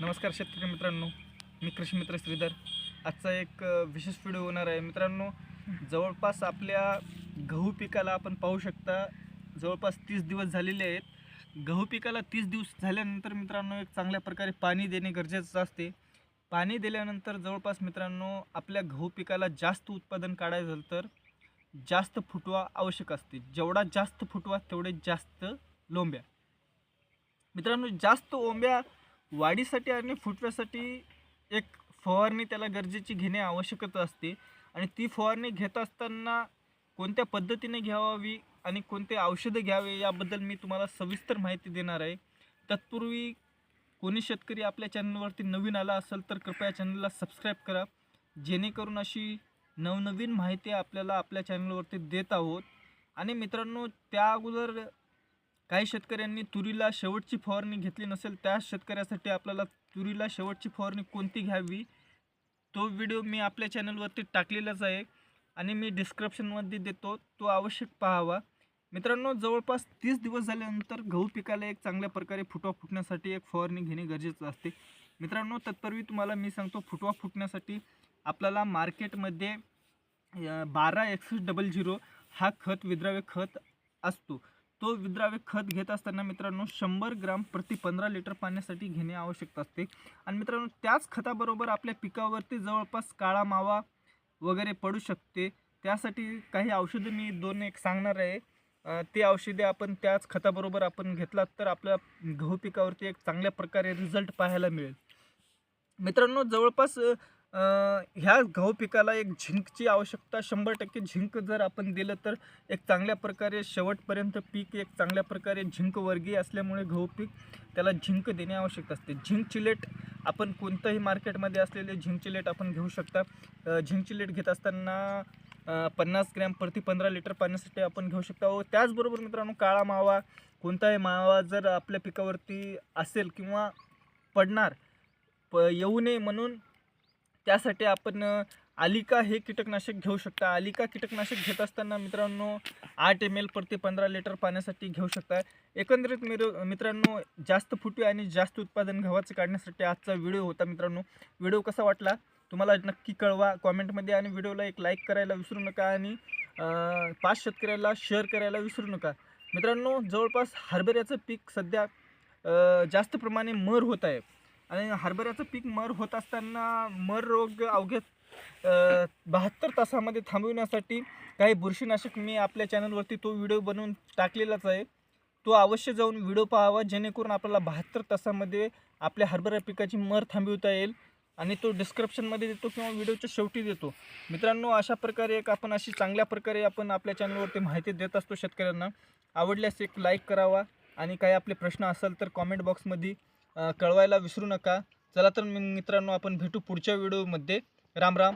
नमस्कार शेतकरी मित्रांनो मी कृषी मित्र श्रीधर. आजचा एक विशेष व्हिडिओ होणार आहे. मित्रांनो जवळपास आपल्या गहू पिकाला आपण पाहू शकता जवळपास तीस दिवस झालेले आहेत. गहू पिकाला तीस दिवस झाल्यानंतर मित्रांनो एक चांगल्या प्रकारे पाणी देणे गरजेचं असते. पाणी दिल्यानंतर जवळपास मित्रांनो आपल्या गहू पिकाला जास्त उत्पादन काढायचं झालं तर जास्त फुटवा आवश्यक असते. जेवढा जास्त फुटवा तेवढे जास्त लोंब्या. मित्रांनो जास्त ओंब्या वाढीसाठी आणि फुटव्यासाठी एक फवारणी त्याला गरजेची घेणे आवश्यकता असते. आणि ती फवारणी घेत असताना कोणत्या पद्धतीने घ्यावी आणि कोणते औषधं घ्यावे याबद्दल मी तुम्हाला सविस्तर माहिती देणार आहे. तत्पूर्वी कोणी शेतकरी आपल्या चॅनलवरती नवीन आला असेल तर कृपया चॅनलला सबस्क्राईब करा. जेणेकरून अशी नवनवीन माहिती आपल्याला आपल्या चॅनलवरती देत आहोत. आणि मित्रांनो त्या अगोदर काही शेतकऱ्यांनी तुरीला शेवटची फवारणी घेतली नसेल त्या शेतकऱ्यासाठी आपल्याला तुरीला शेवटची फवारणी कोणती घ्यावी? तो व्हिडिओ मी आपल्या चॅनलवरती टाकलेलाच आहे आणि मी डिस्क्रिप्शनमध्ये देतो तो आवश्यक पाहावा. मित्रांनो जवळपास तीस दिवस झाल्यानंतर गहू पिकाला एक चांगल्या प्रकारे फुटवा फुटण्यासाठी एक फवारणी घेणे गरजेचं असते. मित्रांनो तत्पूर्वी तुम्हाला मी सांगतो फुटवा फुटण्यासाठी आपल्याला मार्केटमध्ये बारा एकसष्ट डबल झिरो हा खत विद्राव्य खत असतो. तो विद्राव्य खत घेत असताना मित्रांनो शंभर ग्राम प्रति पंधरा लिटर पाण्यासाठी घेणे आवश्यक असते. आणि मित्रांनो त्याच खताबरोबर आपल्या पिकावरती जवळपास काळा मावा वगैरे पडू शकते. त्यासाठी काही औषधं मी दोन एक सांगणार आहे. ते औषधे आपण त्याच खताबरोबर आपण घेतलात तर आपल्या गहू पिकावरती एक चांगल्या प्रकारे रिझल्ट पाहायला मिळेल. मित्रांनो जवळपास ह्या गहू पिकाला एक झिंकची आवश्यकता शंभर टक्के झिंक जर आपण दिलं तर एक चांगल्या प्रकारे शेवटपर्यंत पीक एक चांगल्या प्रकारे झिंक वर्गीय असल्यामुळे गहू पीक त्याला झिंक देणे आवश्यक असते. झिंक चिलेट आपण कोणत्याही मार्केटमध्ये असलेले झिंक चिलेट आपण घेऊ शकता. झिंक चिलेट घेत असताना पन्नास ग्रॅम प्रति पंधरा लिटर पाण्यासाठी आपण घेऊ शकता. व त्याचबरोबर मित्रांनो काळा मावा कोणताही मावा जर आपल्या पिकावरती असेल किंवा पडणार प येऊ नये म्हणून त्यासाठी आपण आलिका हे कीटकनाशक घेऊ शकता. आलिका कीटकनाशक घेत असताना मित्रांनो आठ एम एल प्रति पंधरा लिटर पाण्यासाठी घेऊ शकता. एकंदरीत मिर मित्रांनो जास्त फुटवे आणि जास्त उत्पादन गव्हाचं काढण्यासाठी आजचा व्हिडिओ होता मित्रांनो. व्हिडिओ कसा वाटला? तुम्हाला नक्की कळवा. कॉमेंटमध्ये आणि व्हिडिओला एक लाईक करायला विसरू नका आणि पाच शेतकऱ्याला शेअर करायला विसरू नका. मित्रांनो जवळपास हरभऱ्याचं पीक सध्या जास्त प्रमाणे मर होत आहे. आणि हरभऱ्याचं पीक मर होत असताना मर रोग अवघ्या बहात्तर तासामध्ये थांबविण्यासाठी काही बुरशीनाशक मी आपल्या चॅनलवरती तो व्हिडिओ बनवून टाकलेलाच आहे. तो अवश्य जाऊन व्हिडिओ पाहावा जेणेकरून आपल्याला बहात्तर तासामध्ये आपल्या हरभरा पिकाची मर थांबवता येईल आणि तो डिस्क्रिप्शनमध्ये देतो किंवा व्हिडिओच्या शेवटी देतो. मित्रांनो अशा प्रकारे एक आपण अशी चांगल्या प्रकारे आपण आपल्या चॅनलवरती माहिती देत असतो शेतकऱ्यांना. आवडल्यास एक लाईक करावा आणि काही आपले प्रश्न असेल तर कॉमेंट बॉक्समध्ये कळवायला विसरू नका. चला तर मित्रांनो आपण भेटू पुढच्या व्हिडिओमध्ये. राम राम.